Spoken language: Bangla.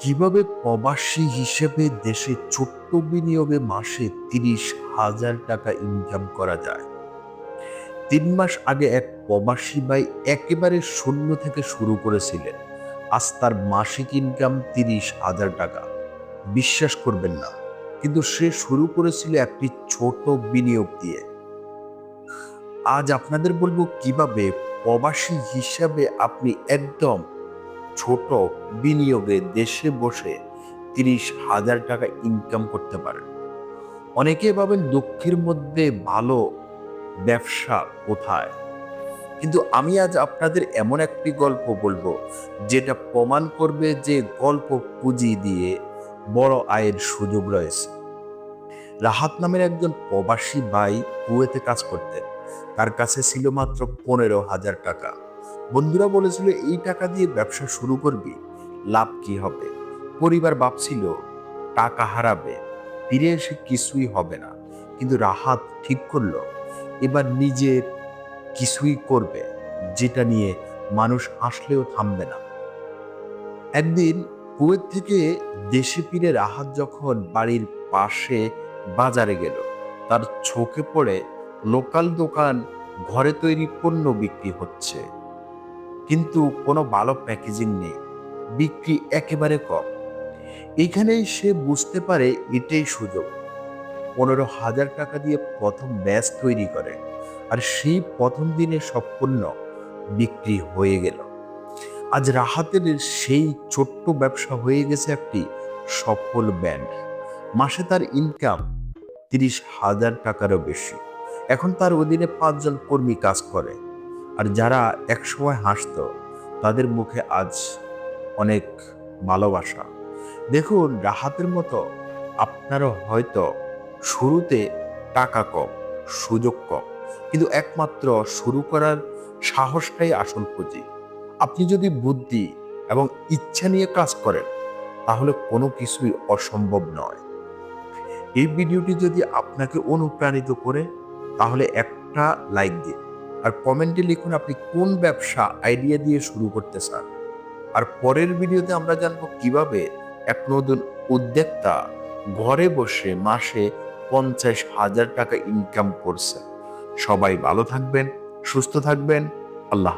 কীভাবে প্রবাসী হিসেবে দেশে ছোট্ট বিনিয়োগে মাসে তিরিশ হাজার টাকা ইনকাম করা যায়? তিন মাস আগে এক প্রবাসী ভাই একেবারে শূন্য থেকে শুরু করেছিলেন। আজ তার মাসিক ইনকাম তিরিশ হাজার টাকা। বিশ্বাস করবেন না, কিন্তু সে শুরু করেছিল একটি ছোট বিনিয়োগ দিয়ে। আজ আপনাদের বলব কীভাবে প্রবাসী হিসাবে আপনি একদম ছোট বিনিয়োগে দেশে বসে তিরিশ হাজার টাকা ইনকাম করতে পারেন অনেকে ভাবেন দুঃখের মধ্যে ভালো ব্যবসা কোথায়? কিন্তু আমি আজ আপনাদের এমন একটি গল্প বলব, যেটা প্রমাণ করবে যে গল্প পুঁজি দিয়ে বড় আয়ের সুযোগ রয়েছে। রাহাত নামের একজন প্রবাসী ভাই কুয়েতে কাজ করতেন। তার কাছে ছিল মাত্র পনেরো হাজার টাকা। বন্ধুরা বলেছিল, এই টাকা দিয়ে ব্যবসা শুরু করবি, লাভ কি হবে? পরিবার ভাবছিল, টাকা হারাবে, ফিরে এসে কিছুই হবে না। কিন্তু রাহাত ঠিক করল, এবার নিজের কিছুই করবে, যেটা নিয়ে মানুষ হাসলেও থামবে না। একদিন কুয়েত থেকে দেশে ফিরে রাহাত যখন বাড়ির পাশে বাজারে গেল, তার চোখে পড়ে লোকাল দোকান, ঘরে তৈরি পণ্য বিক্রি হচ্ছে। কিন্তু কোনো ভালো প্যাকেজিং নেই। বিক্রি একেবারে কম। এইখানেই সে বুঝতে পারে এটাই সুযোগ। পনেরো হাজার টাকা দিয়ে প্রথম ব্যাচ তৈরি করে আর সেই প্রথম দিনে সব পণ্য বিক্রি হয়ে গেল। আজ রাহাতের সেই ছোট্ট ব্যবসা হয়ে গেছে একটি সফল ব্যান্ড মাসে তার ইনকাম তিরিশ হাজার টাকারও বেশি। এখন তার অধীনে পাঁচজন কর্মী কাজ করে। আর যারা একসময় হাসত, তাদের মুখে আজ অনেক ভালোবাসা। দেখুন, রাহাতের মতো আপনারও হয়তো শুরুতে টাকা কম, সুযোগ কম, কিন্তু একমাত্র শুরু করার সাহসটাই আসল পুঁজি। আপনি যদি বুদ্ধি এবং ইচ্ছা নিয়ে কাজ করেন, তাহলে কোনো কিছুই অসম্ভব নয়। এই ভিডিওটি যদি আপনাকে অনুপ্রাণিত করে, তাহলে একটা লাইক দিন। আর কমেন্টে লিখুন আপনি কোন ব্যবসা আইডিয়া দিয়ে শুরু করতে চান। আর পরের ভিডিওতে আমরা জানব কীভাবে এক নতুন উদ্যোক্তা ঘরে বসে মাসে পঞ্চাশ হাজার টাকা ইনকাম করছে। সবাই ভালো থাকবেন, সুস্থ থাকবেন, আল্লাহ